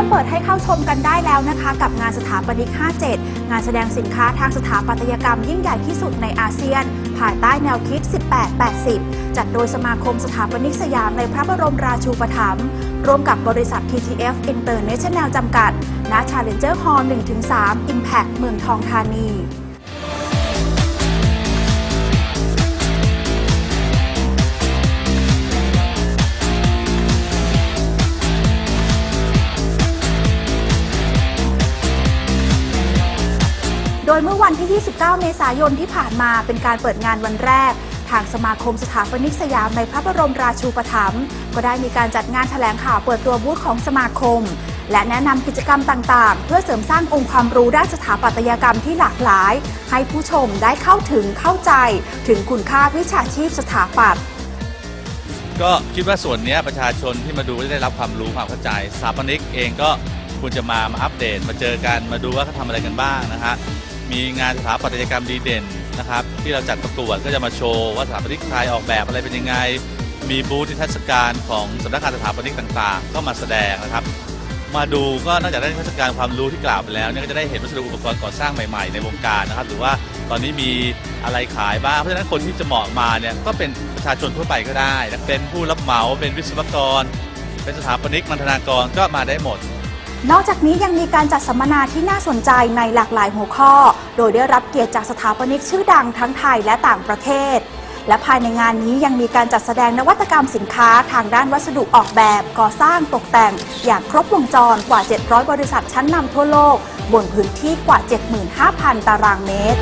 ก็เปิดให้เข้าชมกันได้แล้วนะคะ กับงานสถาปนิก 57 งานแสดงสินค้าทางสถาปัตยกรรมยิ่งใหญ่ที่สุดในอาเซียน ภายใต้แนวคิด 1880 จัดโดยสมาคมสถาปนิกสยามในพระบรมราชูปถัมภ์ร่วมกับบริษัท TTF International จำกัดณ Challenger Hall 1-3 Impact เมืองทองธานี ดยเมื่อวันที่ 29 เมษายนที่ผ่านมาเป็นการเปิดงานวันแรก ทางสมาคมสถาปนิกสยามในพระบรมราชูปถัมภ์ก็ได้มีการจัดงานแถลงข่าวเปิดตัวบูธของสมาคม และแนะนำกิจกรรมต่างๆ เพื่อเสริมสร้างองค์ความรู้ด้านสถาปัตยกรรมที่หลากหลาย ให้ผู้ชมได้เข้าถึงเข้าใจ ถึงคุณค่าวิชาชีพสถาปัตย์ก็คิดว่าส่วนนี้ประชาชนที่มาดูจะได้รับความรู้ความเข้าใจสถาปนิกเองก็ควรจะมามาอัปเดตมาเจอกันมาดูว่าเขาทำอะไรกันบ้างนะฮะ มีงานสถาปัตยกรรมดีเด่นนะครับ ที่เราจัดประกวดก็จะมาโชว์ว่าสถาปนิกไทยออกแบบอะไรเป็นยังไง มีบูธนิทรรศการของสำนักงานสถาปนิกต่างๆ ก็มาแสดงนะครับ มาดูก็นอกจากได้นิทรรศการความรู้ที่กล่าวไปแล้วเนี่ยก็จะได้เห็นวัสดุอุปกรณ์ก่อสร้างใหม่ๆ ในวงการนะครับ หรือว่าตอนนี้มีอะไรขายบ้างเพราะฉะนั้นคนที่จะเหมาะมาเนี่ยก็เป็นประชาชนทั่วไปก็ได้เป็นผู้รับเหมาเป็นวิศวกร เป็นสถาปนิกมัณฑนากรก็มาได้หมด นอกจากนี้ยังมีการจัดสัมมนาที่น่าสนใจในหลากหลายหัวข้อ โดยได้รับเกียรติจากสถาปนิกชื่อดังทั้งไทยและต่างประเทศ และภายในงานนี้ยังมีการจัดแสดงนวัตกรรมสินค้าทางด้านวัสดุออกแบบ ก่อสร้างตกแต่ง อย่างครบวงจรกว่า 700 บริษัทชั้นนำทั่วโลก บนพื้นที่กว่า 75,000 ตารางเมตร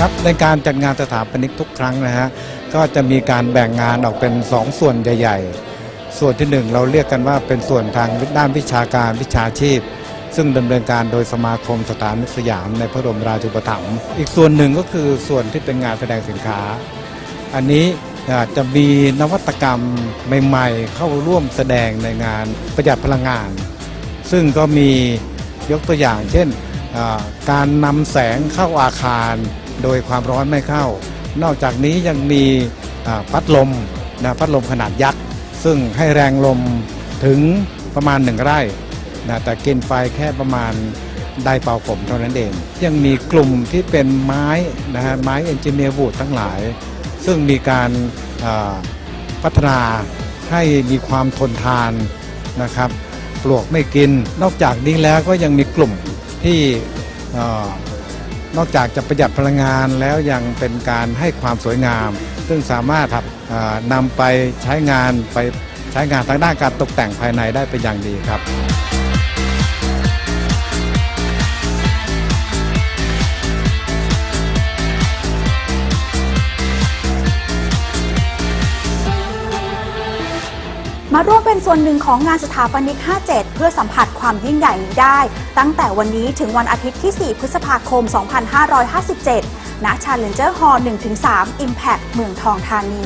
ครับในการจัดงานสถาปนิกทุกครั้งนะฮะ ก็จะมีการแบ่งงานออกเป็น2ส่วนใหญ่ ๆ ส่วนที่ 1 เราเรียกกันว่าเป็นส่วนทางด้านวิชาการวิชาชีพ ซึ่งดำเนินการโดยสมาคมสถานิสยามในพระบรมราชูปถัมภ์อีกส่วนหนึ่งก็คือส่วนที่เป็นงานแสดงสินค้า อันนี้จะมีนวัตกรรมใหม่ๆ เข้าร่วมแสดงในงานประหยัดพลังงาน ซึ่งก็มียกตัวอย่างเช่นการนำแสงเข้าอาคารโดยความร้อนไม่เข้า นอกจากนี้ยังมีพัดลมนะพัดลมขนาดยักษ์ ซึ่งให้แรงลมถึงประมาณหนึ่งไร่นะแต่กินไฟแค่ประมาณได้เป่าผมเท่านั้นเอง ยังมีกลุ่มที่เป็นไม้นะฮะไม้เอนจิเนียร์วูดทั้งหลาย ซึ่งมีการพัฒนาให้มีความทนทานนะครับปลวกไม่กิน นอกจากนี้แล้วก็ยังมีกลุ่มที่ นอกจากจะประหยัดพลังงานแล้วยังเป็นการให้ความสวยงาม ซึ่งสามารถนำไปใช้งานไปใช้งานทางด้านการตกแต่งภายในได้เป็นอย่างดีครับ มาร่วมเป็นส่วนหนึ่งของงานสถาปนิก 57 เพื่อสัมผัสความยิ่งใหญ่นี้ได้ ตั้งแต่วันนี้ถึงวันอาทิตย์ที่ 4 พฤษภาคม 2557 ณ Challenger Hall 1-3 Impact เมืองทองธานี